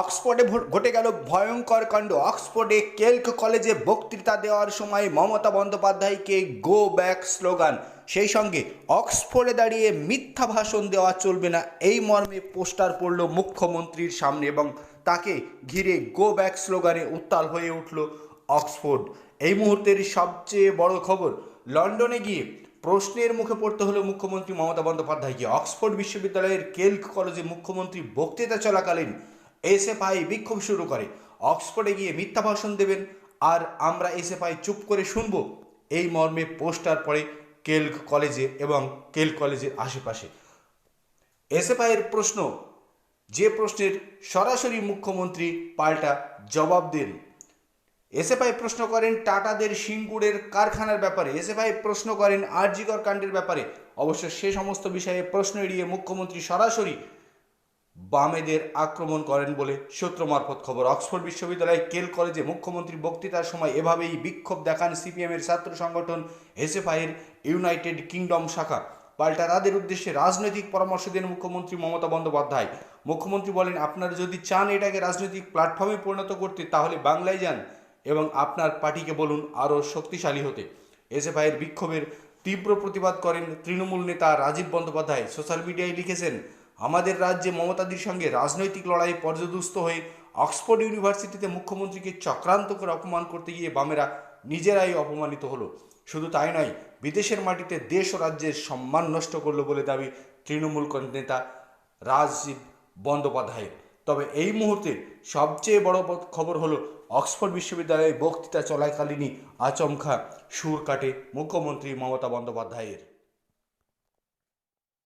অক্সফোর্ডে ঘটে গেল ভয়ঙ্কর কাণ্ড। অক্সফোর্ডে কেল্ক কলেজে বক্তৃতা দেওয়ার সময় মমতা বন্দ্যোপাধ্যায়কে গো ব্যাক স্লোগান। সেই সঙ্গে অক্সফোর্ডে দাঁড়িয়ে মিথ্যা ভাষণ দেওয়া চলবে না, এই মর্মে পোস্টার পড়ল মুখ্যমন্ত্রীর সামনে এবং তাকে ঘিরে গো ব্যাক স্লোগানে উত্তাল হয়ে উঠল অক্সফোর্ড। এই মুহূর্তের সবচেয়ে বড় খবর, লন্ডনে গিয়ে প্রশ্নের মুখে পড়তে হলো মুখ্যমন্ত্রী মমতা বন্দ্যোপাধ্যায়কে। অক্সফোর্ড বিশ্ববিদ্যালয়ের কেল্ক কলেজে মুখ্যমন্ত্রী বক্তৃতা চলাকালীন এসএফআই বিক্ষোভ শুরু করে। অক্সফোর্ডে গিয়ে মিথ্যা ভাষণ দেবেন। আর আমরা এসএফআই চুপ করে শুনব এই মর্মে পোস্টার পড়ে কেল্ক কলেজে এবং কেল কলেজের আশেপাশে। এসএফআইয়ের প্রশ্ন, যে প্রশ্নের সরাসরি মুখ্যমন্ত্রী পাল্টা জবাব দেন। এসএফআই প্রশ্ন করেন, টাটাদের সিঙ্গুরের কারখানার ব্যাপারে। এসএফআই প্রশ্ন করেন, আরজিকর কাণ্ডের ব্যাপারে। অবশ্য সে সমস্ত বিষয়ে প্রশ্ন এড়িয়ে মুখ্যমন্ত্রী সরাসরি বামেদের আক্রমণ করেন বলে সূত্র মারফত খবর। অক্সফোর্ড বিশ্ববিদ্যালয় কেল কলেজে মুখ্যমন্ত্রী বক্তৃতার সময় এভাবেই বিক্ষোভ দেখান সিপিএমের ছাত্র সংগঠন এসএফআইয়ের ইউনাইটেড কিংডম শাখা। পাল্টা তাদের উদ্দেশ্যে রাজনৈতিক পরামর্শ দেন মুখ্যমন্ত্রী মমতা বন্দ্যোপাধ্যায়। মুখ্যমন্ত্রী বলেন, আপনারা যদি চান এটাকে রাজনৈতিক প্ল্যাটফর্মে পরিণত করতে, তাহলে বাংলায় যান এবং আপনার পার্টিকে বলুন আরও শক্তিশালী হতে। এসএফআইয়ের বিক্ষোভের তীব্র প্রতিবাদ করেন তৃণমূল নেতা রাজীব বন্দ্যোপাধ্যায়। সোশ্যাল মিডিয়ায় লিখেছেন আমাদের রাজ্যে মমতাদির সঙ্গে রাজনৈতিক লড়াই পর্যদুস্ত হয়ে অক্সফোর্ড ইউনিভার্সিটিতে মুখ্যমন্ত্রীকে চক্রান্ত করে অপমান করতে গিয়ে বামেরা নিজেরাই অপমানিত হলো। শুধু তাই নয়, বিদেশের মাটিতে দেশ ও রাজ্যের সম্মান নষ্ট করল বলে দাবি তৃণমূল নেতা রাজীব বন্দ্যোপাধ্যায়ের। তবে এই মুহূর্তে সবচেয়ে বড় খবর হলো অক্সফোর্ড বিশ্ববিদ্যালয়ে বক্তৃতা চলাকালীনই আচমকা সুর কাটে মুখ্যমন্ত্রী মমতা বন্দ্যোপাধ্যায়ের।